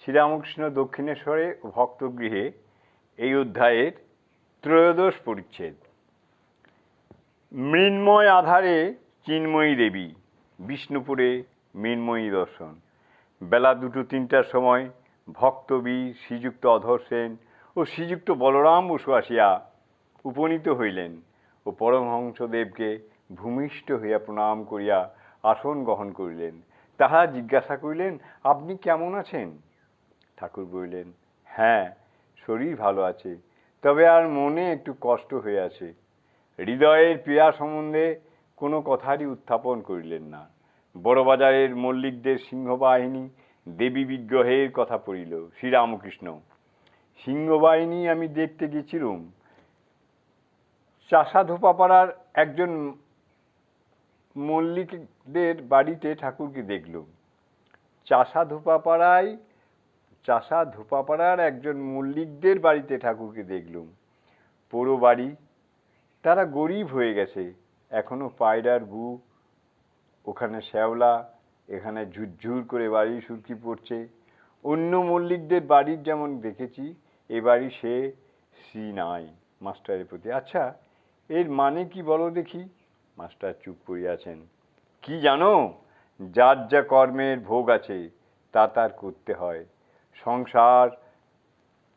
শ্রীরামকৃষ্ণ দক্ষিণেশ্বরে ও ভক্তগৃহে এই অধ্যায়ের ত্রয়োদশ পরিচ্ছেদ। মৃন্ময় আধারে চিন্ময়ী দেবী, বিষ্ণুপুরে মৃন্ময়ী দর্শন। বেলা দুটো তিনটার সময় ভক্তবীর শ্রীযুক্ত অধর সেন ও শ্রীযুক্ত বলরাম বসু আসিয়া উপনীত হইলেন ও পরমহংসদেবকে ভূমিষ্ঠ হইয়া প্রণাম করিয়া আসন গ্রহণ করিলেন। তাহা জিজ্ঞাসা করিলেন, আপনি কেমন আছেন? ঠাকুর বললেন হ্যাঁ শরীর ভালো আছে, তবে আর মনে একটু কষ্ট হয়ে আছে। হৃদয়ের পীড়া সম্বন্ধে কোনো কথারই উত্থাপন করিলেন না। বড়বাজারের মল্লিকদের সিংহবাহিনী দেবী বিগ্রহের কথা পড়িল, শ্রীরামকৃষ্ণ। সিংহবাহিনী আমি দেখতে গেছিলুম। চাষা ধোপাপাড়ার একজন মল্লিকদের বাড়িতে ঠাকুরকে দেখলুম। চাষা ধোপাপাড়ায় চাষা ধোপাপাড়ার একজন মল্লিকদের বাড়িতে ঠাকুরকে দেখলুম। পোড়ো বাড়ি। তারা গরিব হয়ে গেছে। এখনও পায়রার গু, ওখানে শ্যাওলা, এখানে ঝুরঝুর করে বাড়ি সুরকি পড়ছে। অন্য মল্লিকদের বাড়ির যেমন দেখেছি, এ বাড়ি সে, সি নাই মাস্টারের প্রতি। আচ্ছা এর মানে কি বলো দেখি? মাস্টার চুপ করিয়াছেন কি জানো? যার যা কর্মের ভোগ আছে, তা তার করতে হয়। সংসার,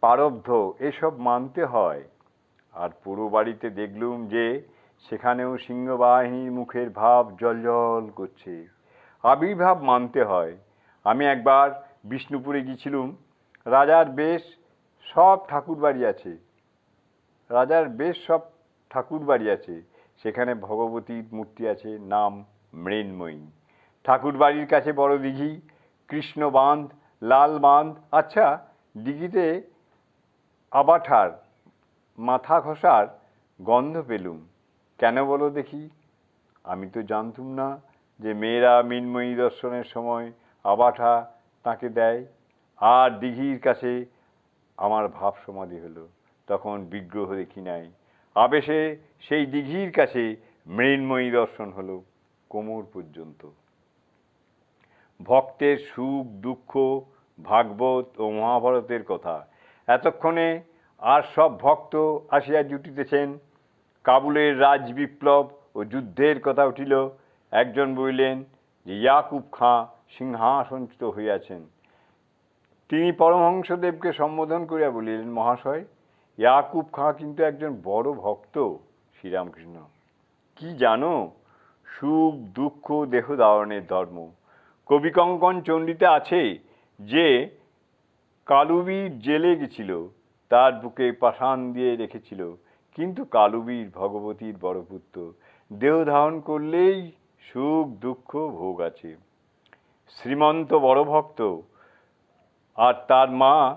পারব্ধ, এসব মানতে হয়। আর পুরো বাড়িতে দেখলুম যে সেখানেও সিংহবাহিনীর মুখের ভাব জলজল করছে। আবির্ভাব মানতে হয়। আমি একবার বিষ্ণুপুরে গিয়েছিলুম। রাজার বেশ সব ঠাকুর বাড়ি আছে। রাজার বেশ সব ঠাকুর বাড়ি আছে। সেখানে ভগবতীর মূর্তি আছে, নাম মৃন্ময়ী। ঠাকুর বাড়ির কাছে বড় দিঘি কৃষ্ণ বাঁধ লাল বাঁধ। আচ্ছা দিঘিতে আবাঠার, মাথা ঘষার গন্ধ পেলুম। কেন বলো দেখি? আমি তো জানতুম না যে মেয়েরা মিনময়ী দর্শনের সময় আবাঠা তাকে দেয়। আর দিঘির কাছে আমার ভাব সমাধি হলো। তখন বিগ্রহ দেখি নাই। আবেশে সেই দিঘির কাছে মৃন্ময়ী দর্শন হলো কোমর পর্যন্ত। ভক্তের সুখ দুঃখ ভাগবত ও মহাভারতের কথা। এতক্ষণে আর সব ভক্ত আসিয়া জুটিতেছেন। কাবুলের রাজ বিপ্লব ও যুদ্ধের কথা উঠিল। একজন বলিলেন যে, ইয়াকুব খাঁ সিংহাসনচ্যুত হইয়াছেন। তিনি পরমহংসদেবকে সম্বোধন করিয়া বলিলেন, মহাশয়, ইয়াকুব খাঁ কিন্তু একজন বড় ভক্ত, শ্রীরামকৃষ্ণ। কি জানো, সুখ, দুঃখ, দেহ ধারণের ধর্ম। কবি কঙ্কন চণ্ডীতে আছে যে কালুবীর জেলে গেছিল, তার বুকে পাষাণ দিয়ে রেখেছিল। কিন্তু কালুবীর ভগবতীর বড় পুত্র, দেহ ধারণ করলেই সুখ দুঃখ ভোগ আছে। শ্রীমন্ত বড় ভক্ত, আর তার মা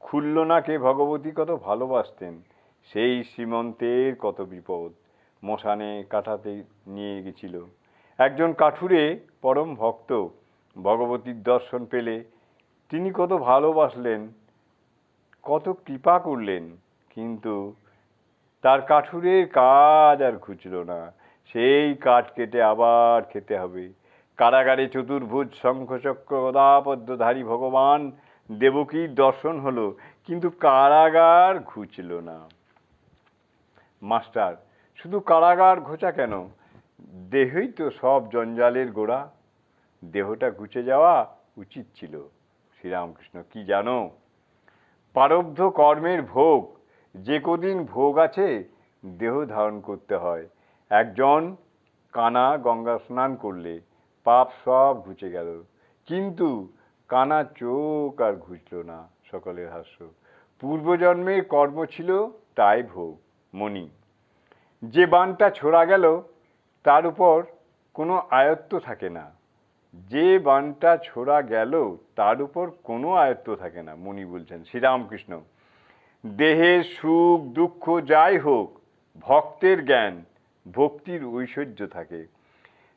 খুল্লনাকে ভগবতী কত ভালোবাসতেন, সেই শ্রীমন্তের কত বিপদ মশানে কাটাতে নিয়ে গেছিল। একজন কাঠুরে পরম ভক্ত, ভগবতীর দর্শন পেলে তিনি কত ভালোবাসলেন, কত কৃপা করলেন, কিন্তু তার কাঠুরের কাজ আর ঘুচল না। সেই কাঠ কেটে আবার খেতে হবে। কারাগারে চতুর্ভুজ শঙ্খচক্র গদাপদ্মধারী ভগবান দেবকীর দর্শন হলো, কিন্তু কারাগার ঘুচল না। মাস্টার, শুধু কারাগার ঘোচা কেন? দেহই তো সব জঞ্জালের গোড়া। দেহটা ঘুচে যাওয়া উচিত ছিল। শ্রীরামকৃষ্ণ, কি জানো? পারব্ধ কর্মের ভোগ, যে কদিন ভোগ আছে, দেহ ধারণ করতে হয়। একজন কানা গঙ্গা স্নান করলে পাপ সব ঘুচে গেল। কিন্তু কানা চোখ আর ঘুচল না সকলের হাস্য। পূর্বজন্মের কর্ম ছিল তাই ভোগ, মণি। যে বানটা ছোড়া গেল, তার উপর কোনো আয়ত্ত থাকে না। যে বানটা ছোড়া গেল, তার উপর কোনো আয়ত্ত থাকে না, মুনি বলছেন, শ্রীরামকৃষ্ণ। দেহের সুখ, দুঃখ যাই হোক, ভক্তের জ্ঞান, ভক্তির ঐশ্বর্য থাকে।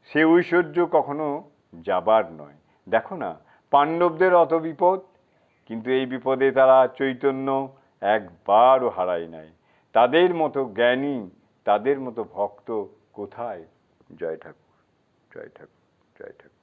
সে ঐশ্বর্য কখনো যাবার নয়। দেখো না, পাণ্ডবদের অত বিপদ, কিন্তু এই বিপদে তারা চৈতন্য একবারও হারায় নাই। তাদের মতো জ্ঞানী, তাদের মতো ভক্ত কোথায়? জয় ঠাকুর জয় ঠাকুর জয় ঠাকুর।